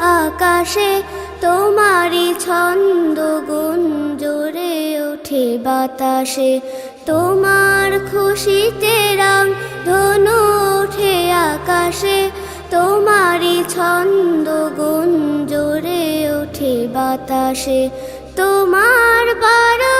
আকাশে তোমারই ছন্দ গুঞ্জরে ওঠে বাতাসে। তোমার খুশিতে রং ধনু ওঠে আকাশে। তোমারই ছন্দ গুঞ্জরে ওঠে বাতাসে। তোমার পরশ